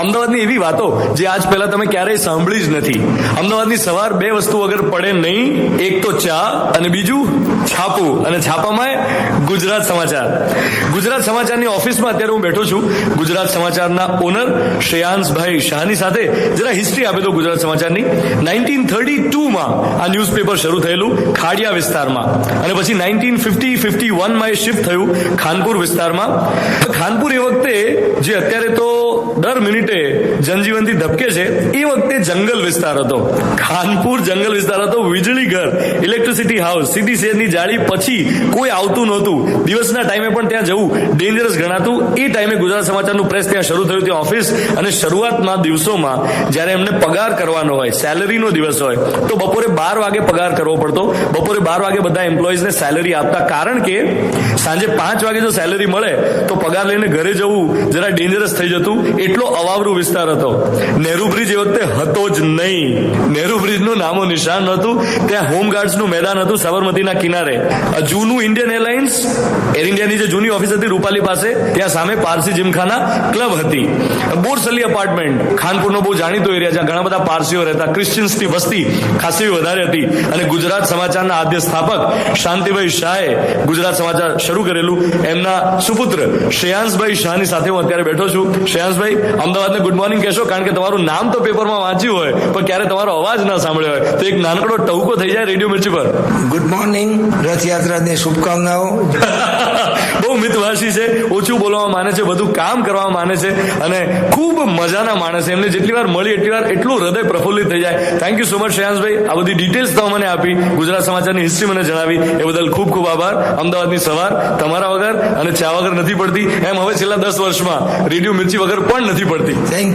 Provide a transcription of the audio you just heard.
અમદાવાદની એવી વાતો જે આજ પહેલા તમે ક્યારેય સાંભળી જ નથી. અમદાવાદની સવાર બે વસ્તુ વગર પડે નહીં, એક તો ચા અને બીજું છાપું. અને છાપામાં ગુજરાત સમાચાર. ગુજરાત સમાચારની ઓફિસમાં અત્યારે હું બેઠો છું. ગુજરાત સમાચારના ઓનર શ્રેયાંશભાઈ શાહની સાથે જરા હિસ્ટ્રી આપે તો ગુજરાત સમાચારની. નાઇન્ટીન થર્ટી ટુમાં આ ન્યૂઝપેપર શરૂ થયેલું ખાડિયા વિસ્તારમાં. અને પછી નાઇન્ટીન ફિફ્ટી ફિફ્ટી વનમાં એ શિફ્ટ થયું ખાનપુર વિસ્તારમાં. ખાનપુર એ વખતે જે અત્યારે તો દર મિનિટે ఎందుకంటే જનજીવનથી ધબકે છે, એ વખતે જંગલ વિસ્તાર હતો. ખાનપુર જંગલ વિસ્તાર હતો, વીજળી ઘર ઇલેક્ટ્રિસિટી હાઉસ સીધી શેરની જાળી પછી કોઈ આવતું નહોતું. દિવસના ટાઈમે પણ ત્યાં જવું ડેન્જરસ ગણાતું. એ ટાઈમે ગુજરાત સમાચારનું પ્રેસ ત્યાં શરૂ થયું ત્યાં ઓફિસ અને શરૂઆતના દિવસોમાં જ્યારે એમને પગાર કરવાનો હોય સેલરીનો દિવસ હોય, તો બપોરે બાર વાગે પગાર કરવો પડતો. બપોરે બાર વાગે બધા એમ્પ્લોઈઝને સેલરી આપતા. કારણ કે સાંજે પાંચ વાગે જો સેલરી મળે, તો પગાર લઈને ઘરે જવું જરા ડેન્જરસ થઈ જતું. એટલો અવાવરું વિસ્તાર હતો. નહેરુ બ્રિજ એ વખતે હતો જ નહીં. નહેરુ બ્રિજનું નામો નિશાન હતું ત્યાં હોમગાર્ડ્સનું મેદાન હતું સાબરમતીના કિનારે. જૂનું ઇન્ડિયન એરલાઇન્સ, એર ઇન્ડિયાની જે જૂની ઓફિસ હતી રૂપાલી પાસે, ત્યાં સામે પારસી જીમખાના ક્લબ હતી. બોરસલી અપાર્ટમેન્ટ ખાનપુરનો બહુ જાણીતો એરિયા જ્યાં ઘણા બધા પારસીઓ રહેતા ક્રિશ્ચિયન્સની વસ્તી ખાસી વધારે હતી. અને ગુજરાત સમાચારના આદ્ય સ્થાપક શાંતિભાઈ શાહે ગુજરાત સમાચાર શરૂ કરેલું. એમના સુપુત્ર શ્રેયાંશભાઈ શાહની સાથે હું અત્યારે બેઠો છું. શ્રેયાંશભાઈ, અમદાવાદને ગુડ મોર્નિંગ કહેશો કારણ કે તમારું નામ તો પેપરમાં વાંચ્યું હોય પણ ક્યારે તમારો અવાજ ના સાંભળ્યો હોય તો એક નાનકડો ટહુકો થઈ જાય રેડિયો મિર્ચી પર. ગુડ મોર્નિંગ રથયાત્રાની શુભકામનાઓ. બહુ મિતભાષી છે ઓછું બોલવા માને છે બધું કામ કરવા માને છે અને ખૂબ મજાના માણસ એમને જેટલી વાર મળી એટલી વાર એટલું હૃદય પ્રફુલ્લિત થઈ જાય. થેન્ક યુ સો મચ શ્રેયાંશભાઈ આ બધી ડિટેલ્સ તમે મને આપી. ગુજરાત સમાચારની હિસ્ટ્રી મને જણાવી. એ બદલ ખૂબ ખૂબ આભાર. અમદાવાદની સવાર તમારા વગર અને ચા વગર નથી પડતી. એમ હવે છેલ્લા દસ વર્ષમાં રેડિયો મિર્ચી વગર પણ નથી પડતી. થેન્ક